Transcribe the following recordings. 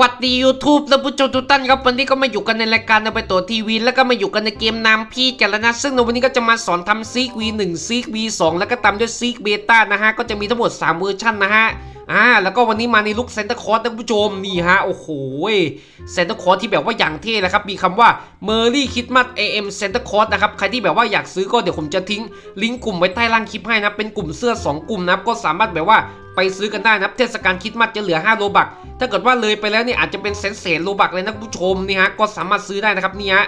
วัดดี YouTube ท่านผู้ชมทุกท่านครับวันนี้ก็มาอยู่กันในรายการเอาไปตัวทีวี แล้วก็มาอยู่กันในเกมนามพี่กันแล้วนะ ซึ่งในวันนี้ก็จะมาสอนทำซีก V1 ซีก V2 แล้วก็ตามด้วยซีกเบต้านะฮะ ก็จะมีทั้งหมด 3 เวอร์ชันนะฮะอ่าแล้วก็วันนี้มาในลุคเซนเตอร์คอร์สท่านผู้ชมนี่ฮะโอ้โหเซนเตอร์คอร์สที่แบบว่าอย่างเท่เลยครับมีคำว่า Merry Christmas AM Santa Claus นะครับใครที่แบบว่าอยากซื้อก็เดี๋ยวผมจะทิ้งลิงก์กลุ่มไว้ใต้ล่างคลิปให้นะเป็นกลุ่มเสื้อ 2 กลุ่มนะครับก็สามารถแบบว่าไปซื้อกันได้นับเทศกาลคิดมัดจะเหลือ 5 โลบัก ถ้าเกิดว่าเลยไปแล้วเนี่ยอาจจะเป็นแสนแสนโลบักเลยนะคุณผู้ชมนี่ฮะก็สามารถซื้อได้นะครับนี่ฮะ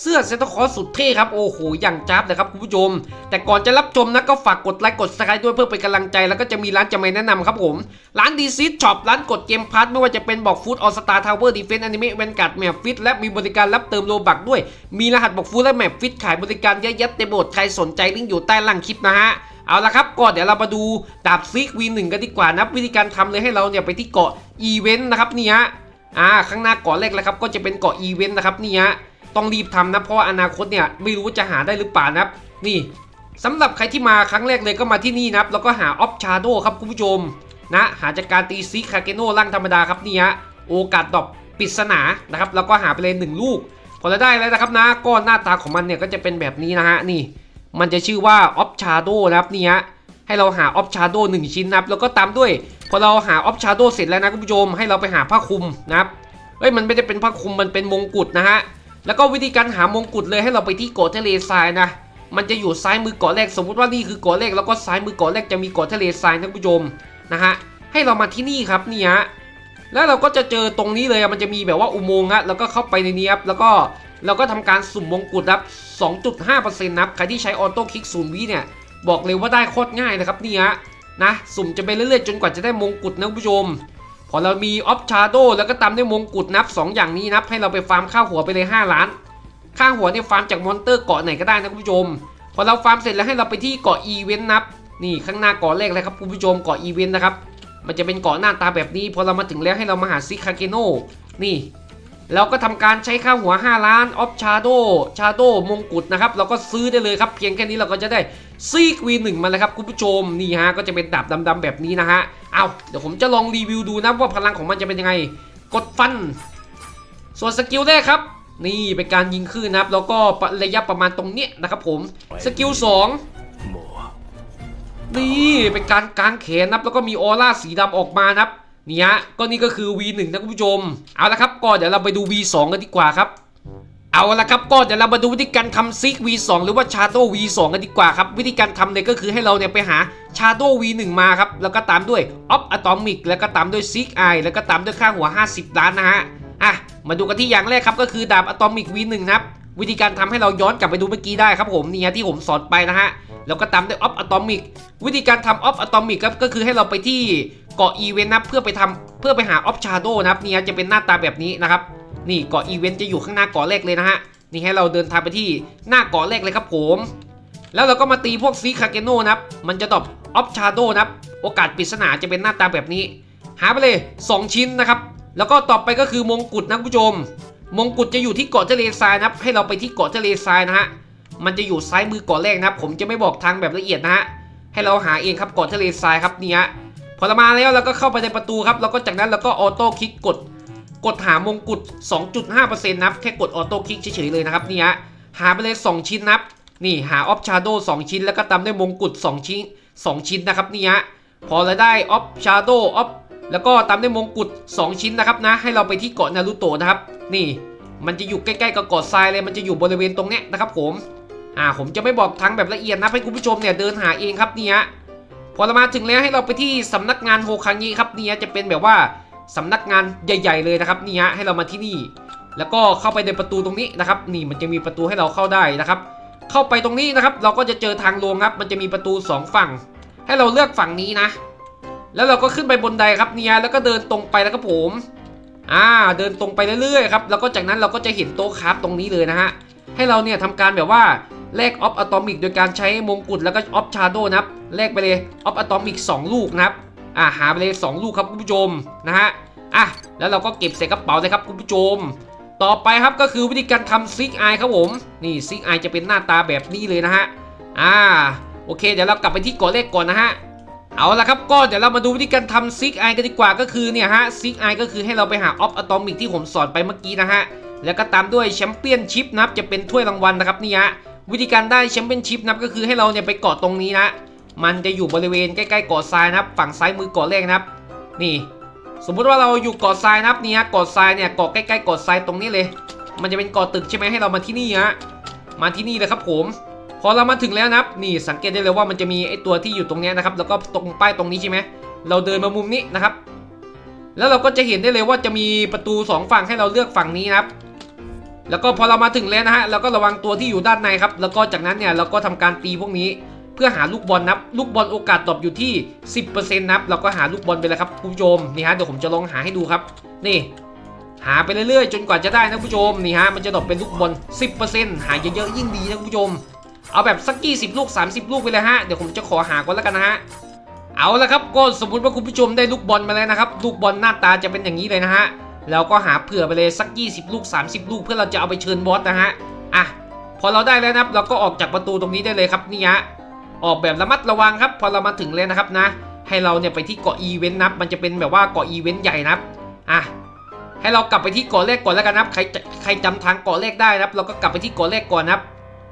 เสื้อเซนต์คอร์สสุดเท่ครับโอ้โหอย่างจับเลยครับคุณผู้ชม แต่ก่อนจะรับชมนะก็ฝากกดไลค์กดซับสไครต์ด้วยเพื่อเป็นกำลังใจแล้วก็จะมีร้านจะไม่แนะนำครับผม ร้านดีซิสช็อปร้านกดเกมพาร์ทไม่ว่าจะเป็นบอกฟู้ดออสตาทาวเวอร์ดีเฟนต์อนิเมะเวนการ์ดแมปฟิตและมีบริการรับเติมโลบักด้วย มีรหัสบอกฟู้ดและแมปฟิตขายบริการเยอะแยะเต็มหมดใครสนใจลิงก์อยู่ใต้ล่างคลิปนะฮะเอาละครับก่อนเดี๋ยวเรามาดูดาบซิก V1 กันดีกว่านะวิธีการทำเลยให้เราเนี่ยไปที่เกาะอีเวนต์นะครับนี่ฮะอ่าข้างหน้าเกาะแรกแล้วครับก็จะเป็นเกาะอีเวนต์นะครับนี่ฮะ ต้องรีบทำนะเพราะาอนาคตเนี่ยไม่รู้ว่าจะหาได้หรือเปล่านะครับ นี่สำหรับใครที่มาครั้งแรกเลยก็มาที่นี่นะครับแล้วก็หาออฟชาโดครับคุณผู้ชมนะหาจากการตีซิกคาเกโนร่างธรรมดาครับนี่ฮะโอกาสดอปปริศนานะครับแล้วก็หาไปเลยหนึ่งลูก พอเราได้แล้วนะครับนะก้อนหน้าตาของมันเนี่ยก็จะเป็นแบบนี้นะฮะนี่ มันจะชื่อว่าออฟชาโดนะครับนี่ฮะให้เราหาออฟชาโดหนึ่งชิ้นนะครับแล้วก็ตามด้วย พอเราหาออฟชาโดเสร็จแล้วนะคุณผู้ชมให้เราไปหาผ้าคลุมนะครับเอ้ยมันไม่ได้เป็นผ้าคลุมมันเป็นมงกุฎนะฮะ แล้วก็วิธีการหามงกุฎเลยให้เราไปที่เกาะทะเลทรายนะ มันจะอยู่ซ้ายมือเกาะแรกสมมุติว่านี่คือเกาะแรกแล้วก็ซ้ายมือเกาะแรกจะมีเกาะทะเลทรายนะคุณผู้ชมนะฮะให้เรามาที่นี่ครับนี่ฮะแล้วเราก็จะเจอตรงนี้เลยอะมันจะมีแบบว่าอุโมงค์ฮะแล้วก็เข้าไปในนี้ครับแล้วก็เราก็ทำการสุ่มมงกุฎครับ 2.5%นะครับใครที่ใช้ออโต้คลิกศูนย์วิเนี่ยบอกเลยว่าได้โคตรง่ายนะครับนี่ฮะนะสุ่มจะไปเรื่อยๆจนกว่าจะได้มงกุฎนะคุณผู้ชม พอเรามีออฟชาโดแล้วก็ตามด้วยมงกุฎนับ 2 อย่างนี้นับให้เราไปฟาร์มข้าวหัวไปเลย 5 ล้าน ข้าวหัวเนี่ยฟาร์มจากมอนเตอร์เกาะไหนก็ได้นะคุณผู้ชม พอเราฟาร์มเสร็จแล้วให้เราไปที่เกาะอีเวนต์นับ นี่ข้างหน้าเกาะแรกเลยครับคุณผู้ชมเกาะอีเวนต์นะครับ มันจะเป็นเกาะหน้าตาแบบนี้ พอเรามาถึงแล้วให้เรามาหาซิคาเกโนนี่ เราก็ทำการใช้ค่าวหัว 5 ล้านออฟชาโดชาโดมงกุฎนะครับ เราก็ซื้อได้เลยครับ เพียงแค่นี้เราก็จะได้ ซีกวีหนึ่งมาเลยครับคุณผู้ชมนี่ฮะก็จะเป็นดาบดำๆแบบนี้นะฮะเอาเดี๋ยวผมจะลองรีวิวดูนะว่าพลังของมันจะเป็นยังไง กดฟัน ส่วนสกิลแรกครับ นี่เป็นการยิงขึ้นนะครับ แล้วก็ระยะประมาณตรงเนี้ยนะครับผมสกิล2もนี่เป็นการกางแขนนับแล้วก็มีออร่าสีดำออกมานับนี่ฮะก็นี่ก็คือ V1 นะคุณผู้ชม เอาละครับก็เดี๋ยวเราไปดู V2 กันดีกว่าครับ เอาละครับก็เดี๋ยวเรามาดูวิธีการทำซิก V2 หรือว่า Shadow V2 กันดีกว่าครับ วิธีการทำเนี่ยก็คือให้เราเนี่ยไปหา Shadow V1 มาครับ แล้วก็ตามด้วย Off Atomic แล้วก็ตามด้วย Seek Eye แล้วก็ตามด้วยค่าหัว 50 ล้านนะฮะอะมาดูกันที่อย่างแรกครับก็คือดาบ Atomic V1 นะครับวิธีการทำให้เราย้อนกลับไปดูเมื่อกี้ได้ครับผมนี่ฮะที่ผมสอนไปนะฮะแล้วก็ตามด้วยออฟอะตอมิกวิธีการทำออฟอะตอมิกครับก็คือให้เราไปที่เกาะอีเวนต์นะเพื่อไปทำเพื่อไปหาออฟชาโดนะครับนี่ฮะจะเป็นหน้าตาแบบนี้นะครับ นี่เกาะอีเวนต์จะอยู่ข้างหน้าเกาะแรกเลยนะฮะนี่ให้เราเดินทางไปที่หน้าเกาะแรกเลยครับผม แล้วเราก็มาตีพวกซีคาเกโน่นะครับมันจะตอบออฟชาโดนะครับโอกาสปริศนาจะเป็นหน้าตาแบบนี้ หาไปเลย 2 ชิ้นนะครับแล้วก็ต่อไปก็คือมงกุฎนะคุณผู้ชม มงกุฎจะอยู่ที่เกาะทะเลทรายนะครับ ให้เราไปที่เกาะทะเลทรายนะฮะมันจะอยู่ซ้ายมือเกาะแรกนะครับ ผมจะไม่บอกทางแบบละเอียดนะฮะให้เราหาเองครับเกาะทะเลทรายครับนี่ฮะพอเรามาแล้วเราก็เข้าไปในประตูครับแล้วก็จากนั้นเราก็ออโต้คลิกกด กดหามงกุฎ 2.5%นับแค่กดออโต้คลิกเฉยๆเลยนะครับนี่ฮะหาไปเลย 2 ชิ้นนับ นี่หาออฟชาร์โด2ชิ้น แล้วก็ตามด้วยมงกุฎ2ชิ้น 2 ชิ้นนะครับนี่ฮะพอเราได้ออฟชาร์โดออฟแล้วก็ตามด้วยมงกุฎ2 ชิ้นนะครับนะ ให้เราไปที่เกาะนารูโตะนะครับ นี่ มันจะอยู่ใกล้ๆกับเกาะทรายเลยมันจะอยู่บริเวณตรงเนี้ยนะครับผมอ่าผมจะไม่บอกทางแบบละเอียดนะให้คุณผู้ชมเนี่ยเดินหาเองครับเนี่ยพอเรามาถึงแล้วให้เราไปที่สำนักงานโฮคังยีครับเนี่ยจะเป็นแบบว่า สำนักงานใหญ่ ๆ เลยนะครับเนี่ยให้เรามาที่นี่ แล้วก็เข้าไปในประตูตรงนี้นะครับนี่มันจะมีประตูให้เราเข้าได้นะครับ เข้าไปตรงนี้นะครับ เราก็จะเจอทางลงครับ มันจะมีประตูสองฝั่ง ให้เราเลือกฝั่งนี้นะ แล้วเราก็ขึ้นไปบนไดครับเนี่ยแล้วก็เดินตรงไปแล้วครับผมอ่าเดินตรงไปเรื่อยๆครับแล้วก็จากนั้นเราก็จะเห็นโต๊ะคราฟตรงนี้เลยนะฮะให้เราเนี่ยทำการแบบว่าแลกออฟอะตอมิกโดยการใช้มงกุฎแล้วก็ออฟชาโดนะครับแลกไปเลยออฟอะตอมิก2ลูกนะครับ อ่าหาไปเลย2ลูกครับคุณผู้ชมนะฮะอะแล้วเราก็เก็บใส่กระเป๋าเลยครับคุณผู้ชม ต่อไปครับก็คือวิธีการทำซิกไอครับผมนี่ซิกไอจะเป็นหน้าตาแบบนี้เลยนะฮะอ่าโอเค เดี๋ยวเรากลับไปที่กาะเลขก่อนนะฮะเอาละครับก็เดี๋ยวเรามาดูวิธีการทำซิกไอกันดีกว่าก็คือเนี่ยฮะซิกไอก็คือให้เราไปหาออฟอะตอมิกที่ผมสอนไปเมื่อกี้นะฮะแล้วก็ตามด้วยแชมเปี้ยนชิพนับจะเป็นถ้วยรางวัลนะครับนี่ฮะวิธีการได้แชมเปี้ยนชิพนับก็คือให้เราเนี่ยไปเกาะตรงนี้นะ มันจะอยู่บริเวณใกล้ๆเกาะทรายนะครับ ฝั่งซ้ายมือเกาะแรกนะครับ นี่ สมมุติว่าเราอยู่เกาะทรายนะครับนี่ฮะเกาะทรายเนี่ยเกาะใกล้ๆเกาะทรายตรงนี้เลย มันจะเป็นเกาะตึกใช่ไหมให้เรามาที่นี่ฮะมาที่นี่เลยครับผม พอเรามาถึงแล้วนะครับ นี่สังเกตได้เลยว่ามันจะมีไอตัวที่อยู่ตรงนี้นะครับ แล้วก็ตรงป้ายตรงนี้ใช่ไหมเราเดินมามุมนี้นะครับ แล้วเราก็จะเห็นได้เลยว่าจะมีประตูสองฝั่งให้เราเลือกฝั่งนี้นะครับแล้วก็พอเรามาถึงแล้วนะฮะเราก็ระวังตัวที่อยู่ด้านในครับ แล้วก็จากนั้นเนี่ยเราก็ทำการตีพวกนี้ พื่อหาลูกบอลนับ ลูกบอลโอกาสตอบอยู่ที่ 10%นับเราก็หาลูกบอลไปเลยครับคุณผู้ชมนี่ฮะเดี๋ยวผมจะลองหาให้ดูครับ นี่ หาไปเรื่อยๆ จนกว่าจะได้นะคุณผู้ชมนี่ฮะมันจะตอบเป็นลูกบอล 10%หาเยอะๆยิ่งดีนะคุณผู้ชม เอาแบบสักกี่สิบลูก 30 ลูกไปเลยฮะเดี๋ยวผมจะขอหาก่อนแล้วกันนะฮะเอาละครับก็สมมติว่าคุณผู้ชมได้ลูกบอลมาแล้วนะครับลูกบอลหน้าตาจะเป็นอย่างนี้เลยนะฮะแล้วก็หาเผื่อไปเลยสัก 20 ลูก 30 ลูกเพื่อเราจะเอาไปเชิญบอสนะฮะอะพอเราได้แล้วนะครับเราก็ออกจากประตูตรงนี้ได้เลยครับนี่ฮะ ออกแบบระมัดระวังครับ พอเรามาถึงแล้วนะครับนะ ให้เราเนี่ยไปที่เกาะอีเวนต์นับ มันจะเป็นแบบว่าเกาะอีเวนต์ใหญ่นับอะให้เรากลับไปที่เกาะแรกก่อนแล้วกันนะครับ ใครจะใครจำทางเกาะแรกได้นะครับ เราก็กลับไปที่เกาะแรกก่อนนะครับ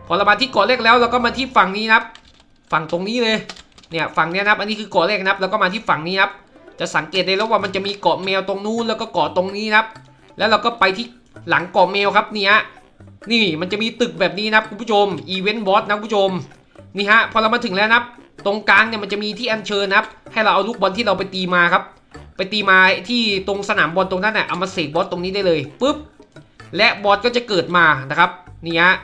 พอเรามาที่เกาะแรกแล้วเราก็มาที่ฝั่งนี้นะครับ ฝั่งตรงนี้เลย เนี่ยฝั่งเนี้ยนะครับ อันนี้คือเกาะแรกนะครับ แล้วก็มาที่ฝั่งนี้นะครับ จะสังเกตได้แล้วว่ามันจะมีเกาะแมวตรงนู้นแล้วก็เกาะตรงนี้นะครับ แล้วเราก็ไปที่หลังเกาะแมวครับเนี่ยนี่มันจะมีตึกแบบนี้นะครับคุณผู้ชมอีเวนต์บอสนะคุณผู้ชม นี่ฮะพอเรามาถึงแล้วนะครับ ตรงกลางเนี่ยมันจะมีที่อัญเชิญนะครับ ให้เราเอาลูกบอลที่เราไปตีมาครับ ไปตีมาที่ตรงสนามบอลตรงนั้นน่ะเอามาเสกบอสตรงนี้ได้เลยปุ๊บและบอสก็จะเกิดมานะครับนี่ฮะ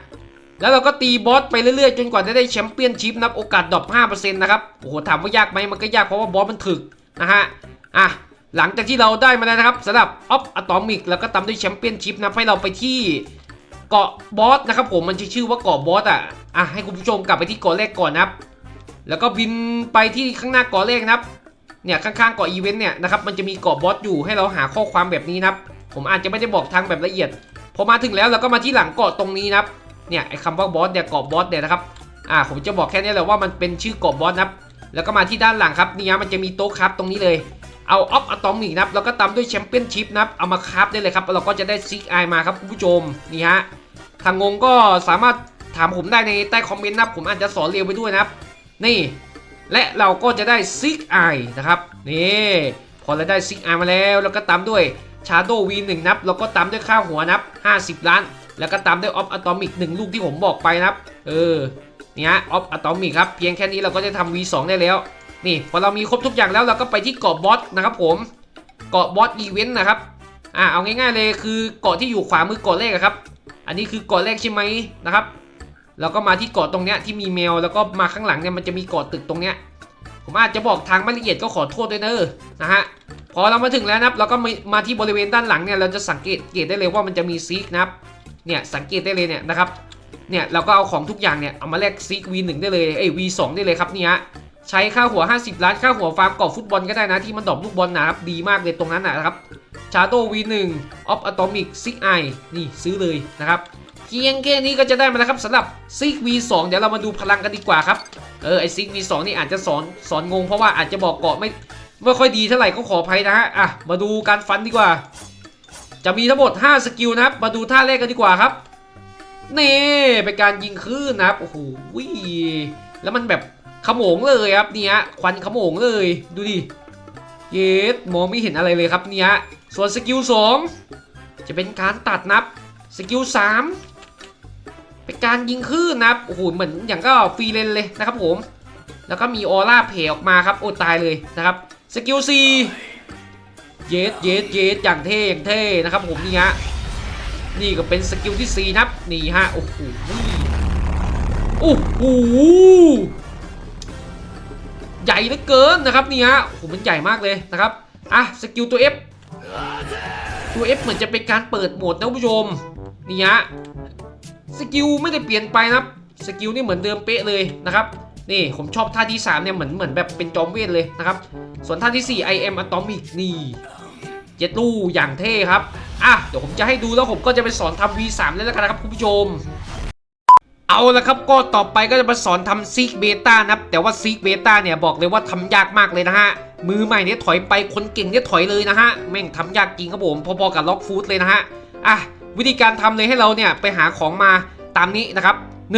แล้วเราก็ตีบอสไปเรื่อยๆ จนกว่าจะได้แชมเปี้ยนชิพนับโอกาสดรอป5%นะครับโอ้โหถามว่ายากไหมมันก็ยากเพราะว่าบอสมันถึกนะฮะอะหลังจากที่เราได้มาแล้วนะครับสำหรับออฟอะตอมิกแล้วก็ตามด้วยแชมเปี้ยนชิพนะให้เราไปที่ เกาะบอสนะครับผมมันชื่อว่าเกาะบอสอะอะให้คุณผู้ชมกลับไปที่เกาะแรกก่อนนะครับ แล้วก็บินไปที่ข้างหน้าเกาะแรกนะครับเนี่ยข้างๆเกาะอีเวนต์เนี่ยนะครับมันจะมีเกาะบอสอยู่ให้เราหาข้อความแบบนี้นะครับ ผมอาจจะไม่ได้บอกทางแบบละเอียดพอมาถึงแล้วเราก็มาที่หลังเกาะตรงนี้นะครับเนี่ยไอ้คำว่าบอสเนี่ยเกาะบอสเนี่ยนะครับอ่าผมจะบอกแค่นี้แหละว่ามันเป็นชื่อเกาะบอสนะครับแล้วก็มาที่ด้านหลังครับนี่ฮะมันจะมีโต๊ะครับตรงนี้เลยเอาออฟอะตอมิกนะครับแล้วก็ตามด้วยแชมเปี้ยนชิพนะครับเอามาคราฟได้เลยครับเราก็จะได้ซิกไอมาครับคุณผู้ชมนี่ฮะ ทางงงก็สามารถถามผมได้ในใต้คอมเมนต์นะครับผมอาจจะสอนเรียวไปด้วยนะครับ นี่ และเราก็จะได้ซิกไอนะครับ นี่พอเราได้ซิกไอมาแล้วแล้วก็ตามด้วยชาร์โดวีหนึ่งนับแล้วก็ตามด้วยค่าหัวนับ 50 ล้าน แล้วก็ตามด้วยออฟอะตอมิกหนึ่งลูกที่ผมบอกไปนะครับ เออนี่ฮะออฟอะตอมิกครับเพียงแค่นี้เราก็จะทำ V2 ได้แล้ว นี่พอเรามีครบทุกอย่างแล้วเราก็ไปที่เกาะบอสนะครับผมเกาะบอสอีเวนต์นะครับอ่าเอาง่ายๆเลยคือเกาะที่อยู่ขวามือเกาะแรกครับ อันนี้คือเกาะแรกใช่ไหมนะครับ แล้วก็มาที่เกาะตรงเนี้ยที่มีแมวแล้วก็มาข้างหลังเนี่ยมันจะมีเกาะตึกตรงเนี้ยผมอาจจะบอกทางไม่ละเอียดก็ขอโทษด้วยเนอะนะฮะพอเรามาถึงแล้วนะครับเราก็มาที่บริเวณด้านหลังเนี่ยเราจะสังเกตเกตได้เลยว่ามันจะมีซีกนะครับเนี่ยสังเกตได้เลยเนี่ยนะครับเนี่ยเราก็เอาของทุกอย่างเนี่ยเอามาแลกซีก V1 ได้เลยเอ้ย V2 ได้เลยครับเนี่ยฮะใช้ค่าหัว 50 ล้านค่าหัวฟาร์มกอบฟุตบอลก็ได้นะที่มันดอปลูกบอลนะครับดีมากเลยตรงนั้นนะครับ ชาโด V1 of Atomic 6 i นี่ซื้อเลยนะครับเพียงแค่นี้ก็จะได้มาแล้วครับสำหรับซิก V2 เดี๋ยวเรามาดูพลังกันดีกว่าครับ เออไอซิก V2 นี่อาจจะสอนสอนงงเพราะว่าอาจจะบอกเกาะไม่ไม่ค่อยดีเท่าไหร่ก็ขออภัยนะฮะอะมาดูการฟันดีกว่า จะมีทั้งหมด 5 สกิลนะครับ มาดูท่าแรกกันดีกว่าครับนี่เป็นการยิงคลื่นนะครับโอ้โหแล้วมันแบบขโมงเลยครับเนี่ยควันขโมงเลยดูดิเยสมองไม่เห็นอะไรเลยครับเนี่ย ส่วนสกิล2จะเป็นการตัดนับ สกิล3เป็นการยิงคลื่นนะครับ โอ้โห เหมือนอย่างก็ฟรีเลนเลยนะครับผม แล้วก็มีออร่าเพออกมาครับ โอ้ตายเลยนะครับ สกิล4เยสเยสเยสอย่างเท่อย่างเท่นะครับผมนี่ฮะ นี่ก็เป็นสกิลที่4นับ นี่ฮะ โอ้โหโอ้โหใหญ่เหลือเกินนะครับนี่ฮะโอ้โหมันใหญ่มากเลยนะครับ อะ สกิลตัว F ตัว F เหมือนจะเป็นการเปิดโหมดนะคุณผู้ชมนี่ฮะสกิลไม่ได้เปลี่ยนไปนะครับสกิลนี่เหมือนเดิมเป๊ะเลยนะครับนี่ผมชอบท่าที่3เนี่ยเหมือนเหมือนแบบเป็นจอมเวทเลยนะครับ ส่วนท่าที่4 I am atomic นี่เจ็ดลู่อย่างเท่ครับอะเดี๋ยวผมจะให้ดูแล้วผมก็จะไปสอนทำ V3 เลยแล้วกันนะครับคุณผู้ชม เอาละครับก็ต่อไปก็จะมาสอนทำซีกเบต้านะครับแต่ว่าซีกเบต้าเนี่ยบอกเลยว่าทำยากมากเลยนะฮะ มือใหม่เนี่ยถอยไปคนเก่งเนี่ยถอยเลยนะฮะแม่งทำยากจริงครับผมพอๆกับล็อกฟูดเลยนะฮะอะวิธีการทำเลยให้เราเนี่ยไปหาของมาตามนี้นะครับ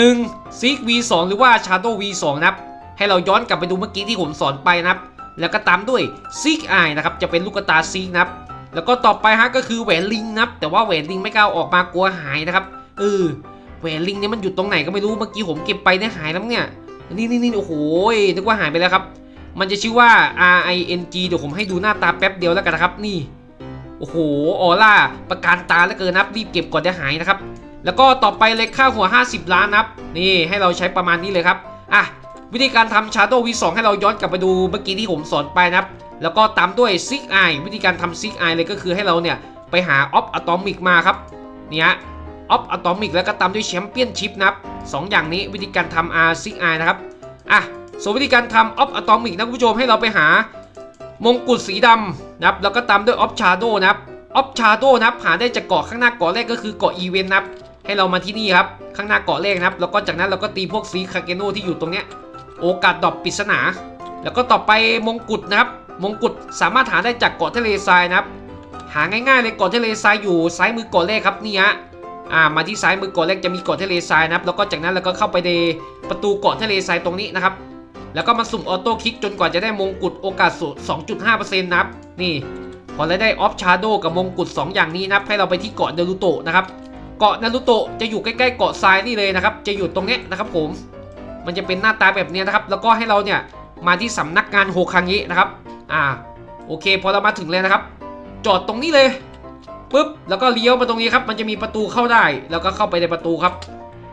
1 Seek V2 หรือว่า Shadow V2 นะครับให้เราย้อนกลับไปดูเมื่อกี้ที่ผมสอนไปนะครับ แล้วก็ตามด้วย Seek Eye นะครับจะเป็นลูกตา Seek นะครับ แล้วก็ต่อไปฮะก็คือแหวนลิงนะครับ แต่ว่าแหวนลิงไม่กล้าอาออกมากลัวหายนะครับเออแหวนลิงเนี่ยมันอยู่ตรงไหนก็ไม่รู้เมื่อกี้ผมเก็บไปเนี่ยหายแล้วเนี่ยนี่นี่นี่โอ้โหนึกว่าหายไปแล้วครับ มันจะชื่อว่า R I N G เดี๋ยวผมให้ดูหน้าตาแป๊บเดียวแล้วกันนะครับ นี่ โอ้โห ออร่า ประการตาเหลือเกินนะครับรีบเก็บก่อนจะหายนะครับ แล้วก็ต่อไปเลยค่าหัว 50 ล้านนะครับ นี่ให้เราใช้ประมาณนี้เลยครับ อะ วิธีการทำ Shadow V2 ให้เราย้อนกลับไปดูเมื่อกี้ที่ผมสอนไปนะครับ แล้วก็ตามด้วย Six Eye วิธีการทำ Six Eye เลยก็คือให้เราเนี่ยไปหา Off Atomic มาครับ เนี่ย Off Atomic แล้วก็ตามด้วย Championship นะครับสองอย่างนี้วิธีการทำ R Six Eye นะครับ อะ ส่วนวิธีการทำ Off Atomic นะคุณผู้ชมให้เราไปหามงกุฎสีดำนะครับแล้วก็ตามด้วย Off Shadow นะครับ Off Shadow นะครับหาได้จากเกาะข้างหน้าเกาะแรกก็คือเกาะอีเวนต์นะครับให้เรามาที่นี่ครับข้างหน้าเกาะแรกนะครับ แล้วก็จากนั้นเราก็ตีพวกซีคาเกโนที่อยู่ตรงเนี้ยโอกาสดอปปริศนา แล้วก็ต่อไปมงกุฎนะครับ มงกุฎสามารถหาได้จากเกาะทะเลทรายนะครับ หาง่ายๆเลยเกาะทะเลทรายอยู่ซ้ายมือเกาะแรกครับนี่ฮะอ่ามาที่ซ้ายมือเกาะแรกจะมีเกาะทะเลทรายนะครับ แล้วก็จากนั้นเราก็เข้าไปในประตูเกาะทะเลทรายตรงนี้นะครับ แล้วก็มาสุ่มออโต้คลิกจนกว่าจะได้มงกุฎโอกาสสูง2.5%นับ นี่ พอเราได้ออฟชาร์โดกับมงกุฎ2 อย่างนี้นับ ให้เราไปที่เกาะเดลุโตะนะครับ เกาะนารุโตะจะอยู่ใกล้ๆเกาะทรายนี่เลยนะครับ จะอยู่ตรงนี้นะครับผม มันจะเป็นหน้าตาแบบนี้นะครับ แล้วก็ให้เราเนี่ยมาที่สำนักงานโฮคังยินะครับ อ่า โอเค พอเรามาถึงเลยนะครับ จอดตรงนี้เลยปุ๊บ แล้วก็เลี้ยวมาตรงนี้ครับ มันจะมีประตูเข้าได้ แล้วก็เข้าไปในประตูครับ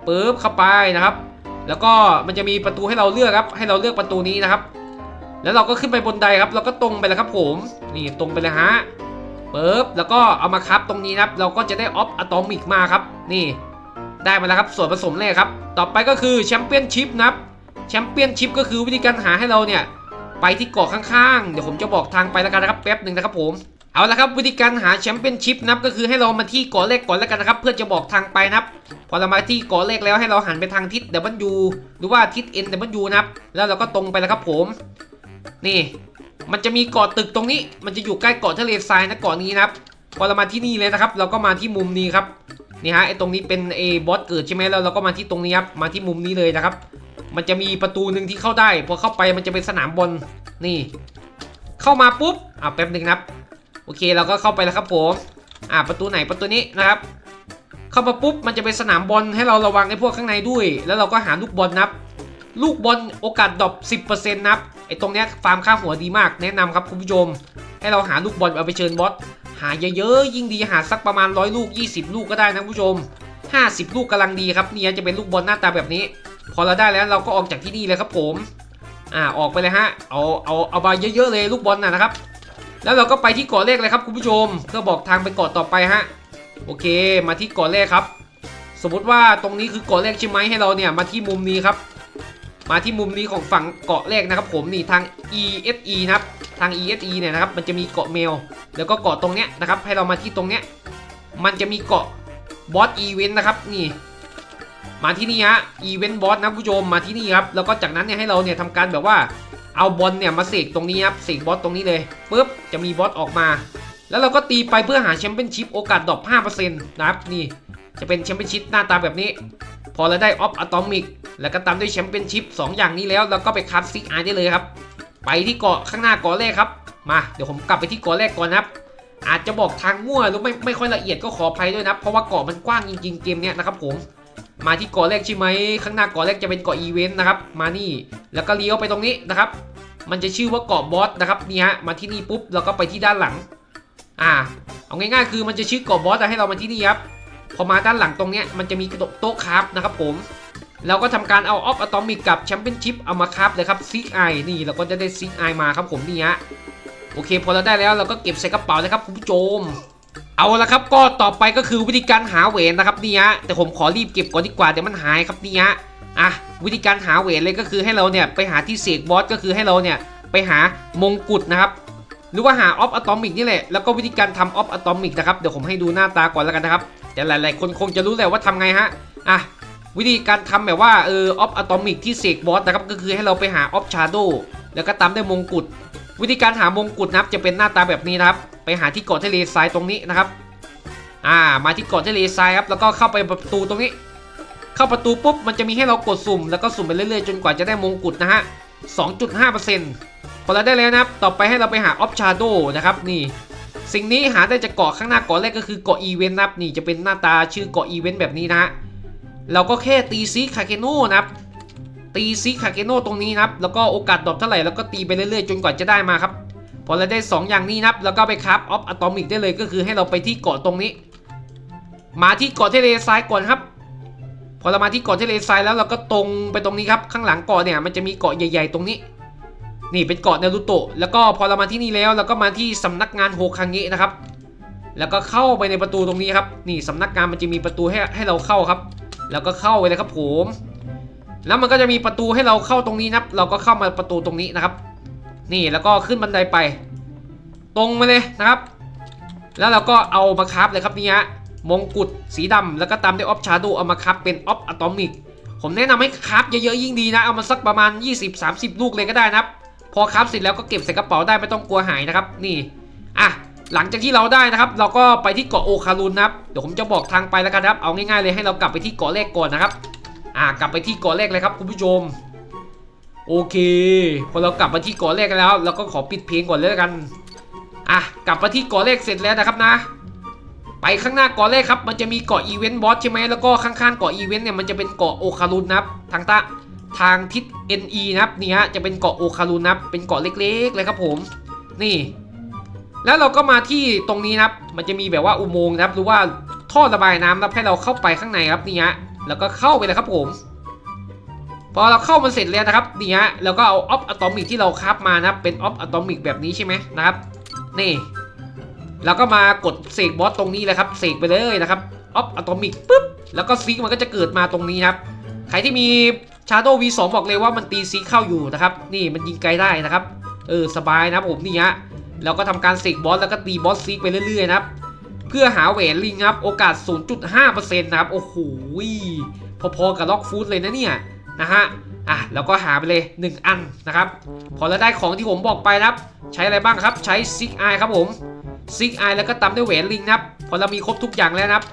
ปุ๊บเข้าไปนะครับ แล้วก็มันจะมีประตูให้เราเลือกครับ ให้เราเลือกประตูนี้นะครับ แล้วเราก็ขึ้นไปบนไดครับ เราก็ตรงไปแล้วครับผม นี่ตรงไปเลยฮะปุ๊บแล้วก็เอามาครับตรงนี้นะครับเราก็จะได้ออฟอะตอมิกมาครับ นี่ ได้มาแล้วครับส่วนผสมแรกครับ ต่อไปก็คือแชมเปี้ยนชิพนะครับแชมเปี้ยนชิพก็คือวิธีการหาให้เราเนี่ยไปที่เกาะข้างๆ เดี๋ยวผมจะบอกทางไปแล้วกันนะครับแป๊บหนึ่งนะครับผม เอาละครับวิธีการหาแชมเปี้ยนชิพนับก็คือให้เรามาที่เกาะแรกก่อนแล้วกันนะครับ เพื่อจะบอกทางไปนับ พอเรามาที่เกาะแรกแล้วให้เราหันไปทางทิศ W หรือว่าทิศ N W นะครับ แล้วเราก็ตรงไปแล้วครับผม นี่ มันจะมีเกาะตึกตรงนี้ มันจะอยู่ใกล้เกาะทะเลทรายนะเกาะนี้นะครับ พอเรามาที่นี่เลยนะครับ เราก็มาที่มุมนี้ครับนี่ฮะไอตรงนี้เป็นเอบอสเกิดใช่ไหมแล้วเราก็มาที่ตรงนี้ครับมาที่มุมนี้เลยนะครับ มันจะมีประตูหนึ่งที่เข้าได้พอเข้าไปมันจะเป็นสนามบอลนี่ เข้ามาปุ๊บอ่าแป๊บหนึ่งนะครับ เคเราก็เข้าไปแล้วครับผมอ่าประตูไหนประตูนี้นะครับ เข้ามาปุ๊บมันจะเป็นสนามบอลให้เราระวังในพวกข้างในด้วย แล้วเราก็หาลูกบอลนับ ลูกบอลโอกาสดรอป10%นับไอ้ตรงเนี้ยฟาร์มค่าหัวดีมากแนะนำครับคุณผู้ชม ให้เราหาลูกบอลเอาไปเชิญบอสหาเยอะๆยิ่งดีหาสักประมาณร้อยลูก 20 ลูกก็ได้นะคุณผู้ชม 50 ลูกกำลังดีครับเนี่ยจะเป็นลูกบอลหน้าตาแบบนี้ พอเราได้แล้วเราก็ออกจากที่นี่เลยครับผมอ่าออกไปเลยฮะเอาเอาเอาไปเยอะๆเลยลูกบอลน่ะนะครับ แล้วเราก็ไปที่เกาะแรกเลยครับคุณผู้ชมเพื่อบอกทางไปเกาะต่อไปฮะโอเค มาที่เกาะแรกครับ สมมติว่าตรงนี้คือเกาะแรกใช่ไหมให้เราเนี่ยมาที่มุมนี้ครับ มาที่มุมนี้ของฝั่งเกาะแรกนะครับ ผมนี่ทาง ESE นะครับทาง ESE เนี่ยนะครับมันจะมีเกาะเมล แล้วก็เกาะตรงเนี้ยนะครับให้เรามาที่ตรงเนี้ยมันจะมีเกาะบอสอีเวนต์นะครับนี่มาที่นี่ฮะอีเวนต์บอสนะผู้ชมมาที่นี่ครับแล้วก็จากนั้นเนี่ยให้เราเนี่ยทำการแบบว่า เอาบอลเนี่ยมาเสกตรงนี้ครับเสกบอสตรงนี้เลยปุ๊บจะมีบอสออกมา แล้วเราก็ตีไปเพื่อหาแชมเปี้ยนชิพโอกาสดรอป5%นะครับนี่จะเป็นแชมเปี้ยนชิพหน้าตาแบบนี้ พอเราได้ออฟอะตอมิกแล้วก็ตามด้วยแชมเปี้ยนชิพ2อย่างนี้แล้วเราก็ไปคัดซิกไอได้เลยครับ ไปที่เกาะข้างหน้าเกาะแรกครับมาเดี๋ยวผมกลับไปที่เกาะแรกก่อนนะครับอาจจะบอกทางมั่วหรือไม่ไม่ค่อยละเอียดก็ขออภัยด้วยนะเพราะว่าเกาะมันกว้างจริงๆเกมเนี้ยนะครับผม มาที่เกาะแรกใช่ไหมข้างหน้าเกาะแรกจะเป็นเกาะอีเวนต์นะครับ มานี่แล้วก็เลี้ยวไปตรงนี้นะครับ มันจะชื่อว่าเกาะบอสนะครับนี่ฮะมาที่นี่ปุ๊บเราก็ไปที่ด้านหลัง อ่า เอาง่ายๆ คือมันจะชื่อเกาะบอสแต่ให้เรามาที่นี่ครับพอมาด้านหลังตรงเนี้ยมันจะมีโต๊ะคราฟนะครับผมเราก็ทำการเอาออฟอะตอมิกกับแชมเปี้ยนชิพเอามาคราฟเลยครับซิกไอนี่เราก็จะได้ซิกไอมาครับผมนี่ฮะโอเคพอเราได้แล้วเราก็เก็บใส่กระเป๋าเลยครับคุณผู้ชม เอาละครับก็ต่อไปก็คือวิธีการหาเหวนนะครับนี่ฮะแต่ผมขอรีบเก็บก่อนดีกว่าเดี๋ยวมันหายครับนี่ฮะอะวิธีการหาเหวนเลยก็คือให้เราเนี่ยไปหาที่เสกบอสก็คือให้เราเนี่ยไปหามงกุฎนะครับหรือว่าหาออฟอะตอมิกนี่แหละแล้วก็วิธีการทำออฟอะตอมิกนะครับเดี๋ยวผมให้ดูหน้าตาก่อนแล้วกันนะครับแต่หลาย ๆ คนคงจะรู้แหละว่าทำไงฮะอะวิธีการทำแบบว่าเออออฟอะตอมิกที่เสกบอสนะครับก็คือให้เราไปหาออฟชาโดแล้วก็ตามด้วยมงกุฎวิธีการหามงกุฎนะครับจะเป็นหน้าตาแบบนี้นะครับ ไปหาที่เกาะทะเลทรายตรงนี้นะครับ อ่า มาที่เกาะทะเลทรายครับ แล้วก็เข้าไปประตูตรงนี้ เข้าประตูปุ๊บ มันจะมีให้เรากดสุ่ม แล้วก็สุ่มไปเรื่อยๆ จนกว่าจะได้มงกุฎนะฮะ 2.5%พอเราได้แล้วนะครับ ต่อไปให้เราไปหาออฟชาโดนะครับ นี่ สิ่งนี้หาได้จากเกาะข้างหน้าเกาะแรกก็คือเกาะอีเวนต์นะครับ นี่จะเป็นหน้าตาชื่อเกาะอีเวนต์แบบนี้นะฮะ เราก็แค่ตีซีคาเคโน่นะครับตีซีคาเคโน่ตรงนี้นะครับ แล้วก็โอกาสดรอปเท่าไหร่ แล้วก็ตีไปเรื่อยๆ จนกว่าจะได้มาครับ พอเราได้ 2 อย่างนี้นับ แล้วก็ไปคราฟออฟอะตอมิกได้เลยก็คือให้เราไปที่เกาะตรงนี้ มาที่เกาะทะเลทรายก่อนครับ พอเรามาที่เกาะทะเลทรายแล้วเราก็ตรงไปตรงนี้ครับข้างหลังเกาะเนี่ยมันจะมีเกาะใหญ่ๆ ตรงนี้ นี่เป็นเกาะนารูโตะแล้วก็พอเรามาที่นี่แล้วเราก็มาที่สำนักงานโฮคังเงะนะครับ แล้วก็เข้าไปในประตูตรงนี้ครับนี่สำนักงานมันจะมีประตูให้ให้เราเข้าครับ แล้วก็เข้าไปเลยครับผมแล้วมันก็จะมีประตูให้เราเข้าตรงนี้นะครับ เราก็เข้ามาประตูตรงนี้นะครับ นี่แล้วก็ขึ้นบันไดไป ตรงมาเลยนะครับ แล้วเราก็เอามาคราฟเลยครับนี่ฮะมงกุฎสีดำแล้วก็ตามด้วยออฟชาโดเอามาคราฟเป็นออฟอะตอมิกผมแนะนำให้คราฟเยอะๆยิ่งดีนะ เอามาสักประมาณ 20-30 ลูกเลยก็ได้นะครับ พอคราฟเสร็จแล้วก็เก็บใส่กระเป๋าได้ไม่ต้องกลัวหายนะครับ นี่อะหลังจากที่เราได้นะครับ เราก็ไปที่เกาะโอคารุนนะครับเดี๋ยวผมจะบอกทางไปแล้วกันนะครับ เอาง่ายๆเลยให้เรากลับไปที่เกาะแรกก่อนนะครับ อะกลับไปที่เกาะแรกเลยครับคุณผู้ชม โอเค พอเรากลับมาที่เกาะแรกแล้วเราก็ขอปิดเพลงก่อนเลยกัน อะ กลับมาที่เกาะแรกเสร็จแล้วนะครับนะ ไปข้างหน้าเกาะแรกครับ มันจะมีเกาะอีเวนต์บอสใช่ไหมแล้วก็ข้างๆเกาะอีเวนต์เนี่ยมันจะเป็นเกาะโอคารุนนะครับ ทางตะทางทิศ NE นะครับนี่ฮะจะเป็นเกาะโอคารุนนะครับเป็นเกาะเล็กๆเลยครับผม นี่ แล้วเราก็มาที่ตรงนี้นะครับ มันจะมีแบบว่าอุโมงค์นะครับหรือว่าท่อระบายน้ำนะครับให้เราเข้าไปข้างในครับนี่ฮะแล้วก็เข้าไปเลยครับผม พอเราเข้ามาเสร็จแล้วนะครับนี่ฮะแล้วก็เอาออฟอะตอมิกที่เราคราฟมานะเป็นออฟอะตอมิกแบบนี้ใช่ไหมนะครับนี่แล้วก็มากดเสกบอสตรงนี้เลยครับเสกไปเลยนะครับออฟอะตอมิกปุ๊บแล้วก็ซิกมันก็จะเกิดมาตรงนี้ครับใครที่มีชาโดวีสองบอกเลยว่ามันตีซิกเข้าอยู่นะครับนี่มันยิงไกลได้นะครับเออสบายนะผมนี่ฮะเราก็ทำการเสกบอสแล้วก็ตีบอสซิกไปเรื่อยๆนะครับเพื่อหาแหวนลิงครับโอกาส 0.5%นะครับโอ้โหพอๆกับล็อกฟูดเลยนะเนี่ย นะฮะอะแล้วก็หาไปเลย 1 อันนะครับ พอเราได้ของที่ผมบอกไปนะครับ ใช้อะไรบ้างครับ ใช้ซิกไอครับผมซิกไอแล้วก็ตามด้วยแหวนลิงนะครับ พอเรามีครบทุกอย่างแล้วนะครับ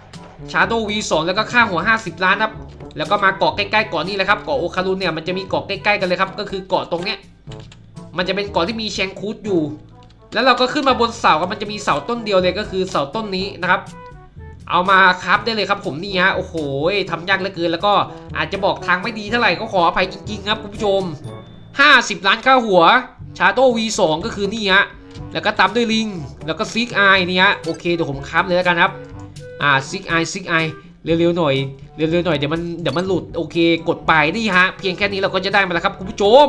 ชาโดวีสแล้วก็ค่าหัว 50 ล้านนะครับ แล้วก็มาเกาะใกล้ๆเกาะนี้แหละครับเกาะโอคารุนเนี่ยมันจะมีเกาะใกล้ๆกันเลยครับ ก็คือเกาะตรงเนี้ยมันจะเป็นเกาะที่มีแชงคูดอยู่ แล้วเราก็ขึ้นมาบนเสาครับมันจะมีเสาต้นเดียวเลยก็คือเสาต้นนี้นะครับ เอามาครับได้เลยครับผมนี่ฮะโอ้โหทำยากเหลือเกินแล้วก็อาจจะบอกทางไม่ดีเท่าไหร่ก็ขออภัยจริงๆครับคุณผู้ชม 50 ล้านค่าหัวชาโด V2 ก็คือนี่ฮะแล้วก็ตามด้วยลิง แล้วก็ซิกไอนี่ฮะโอเคเดี๋ยวผมครับเลยแล้วกันครับอ่าซิกไอซิกไอเร็วๆหน่อยเร็วๆหน่อยเดี๋ยวมันเดี๋ยวมันหลุดโอเค กดไปนี่ฮะเพียงแค่นี้เราก็จะได้มาแล้วครับคุณผู้ชม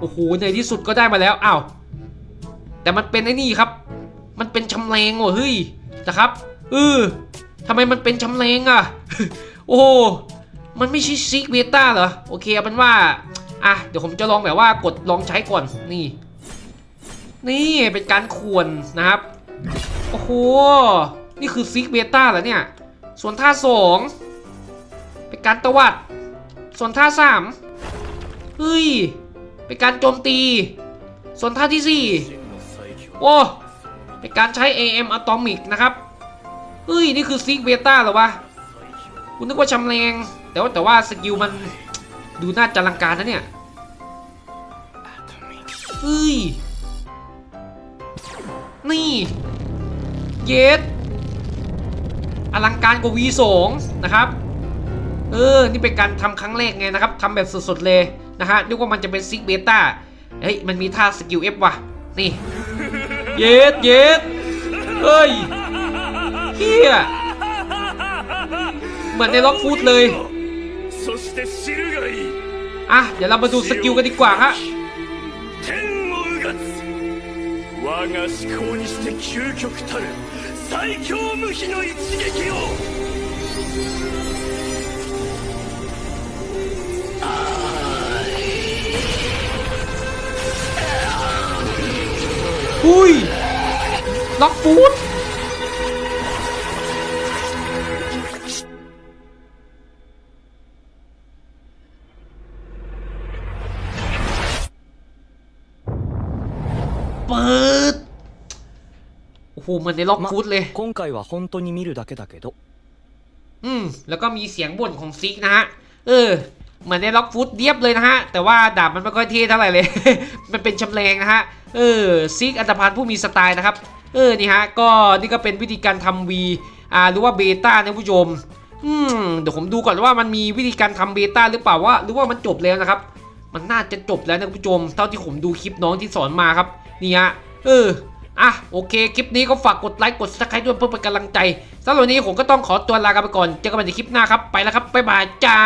โอ้โหในที่สุดก็ได้มาแล้วอ้าวแต่มันเป็นไอ้นี่ครับ มันเป็นชำแรงว่ะเฮ้ยนะครับเออ ทำไมมันเป็นชำแรงอะโอ้มันไม่ใช่ซิกเบต้าเหรอ โอเคเอาเป็นว่า อะ เดี๋ยวผมจะลองแบบว่ากดลองใช้ก่อน นี่ นี่เป็นการขวนนะครับ โอ้โห นี่คือซิกเบต้าเหรอเนี่ย ส่วนท่าสองเป็นการตวัด ส่วนท่าสามเฮ้ย เป็นการโจมตี ส่วนท่าที่สี่โอ้เป็นการใช้ AM Atomic นะครับ เฮ้ย นี่คือซิกเบต้าเหรอวะคุณนึกว่าชำแรง แต่ว่าแต่ว่าสกิลมันดูน่าจะลังการนะเนี่ยเฮ้ย นี่ เยสอลังการกว่า V2 นะครับ เออ นี่เป็นการทำครั้งแรกไงนะครับทำแบบสดๆเลยนะฮะนึกว่ามันจะเป็นซิกเบต้า เฮ้ย มันมีท่าสกิล F ว่ะ นี่ เยสเยสเฮ้ย เฮียเหมือนในล็อกฟูดเลย そして知るがいい อ่ะ เดี๋ยวเรามาดูสกิลกันดีกว่าฮะ 天をうがつ我が思考にして究極たる最強無比の一撃を อุ้ย ล็อกฟูด โหเหมือนในล็อกฟูดเลย 今回は本当に見るだけだけど อืม แล้วก็มีเสียงบ่นของซิกนะฮะ เออ เหมือนในล็อกฟูดเดียบเลยนะฮะ แต่ว่าดาบมันไม่ค่อยเท่เท่าไหร่เลย มันเป็นชำแรงนะฮะ เออ ซิกอัตภัณฑ์ผู้มีสไตล์นะครับ เออ นี่ฮะ ก็นี่ก็เป็นวิธีการทำวีอ่า หรือว่าเบต้านะผู้ชม อืม เดี๋ยวผมดูก่อนว่ามันมีวิธีการทำเบต้าหรือเปล่าว่า หรือว่ามันจบแล้วนะครับ มันน่าจะจบแล้วนะคุณผู้ชม เท่าที่ผมดูคลิปน้องที่สอนมาครับ นี่ฮะ เออ อะโอเคคลิปนี้ก็ฝากกดไลค์กดซับสไครต์ด้วยเพื่อเป็นกำลังใจสำหรับวันนี้ผมก็ต้องขอตัวลากันไปก่อนเจอกันใหม่ในคลิปหน้าครับไปแล้วครับบ๊ายบายจ้า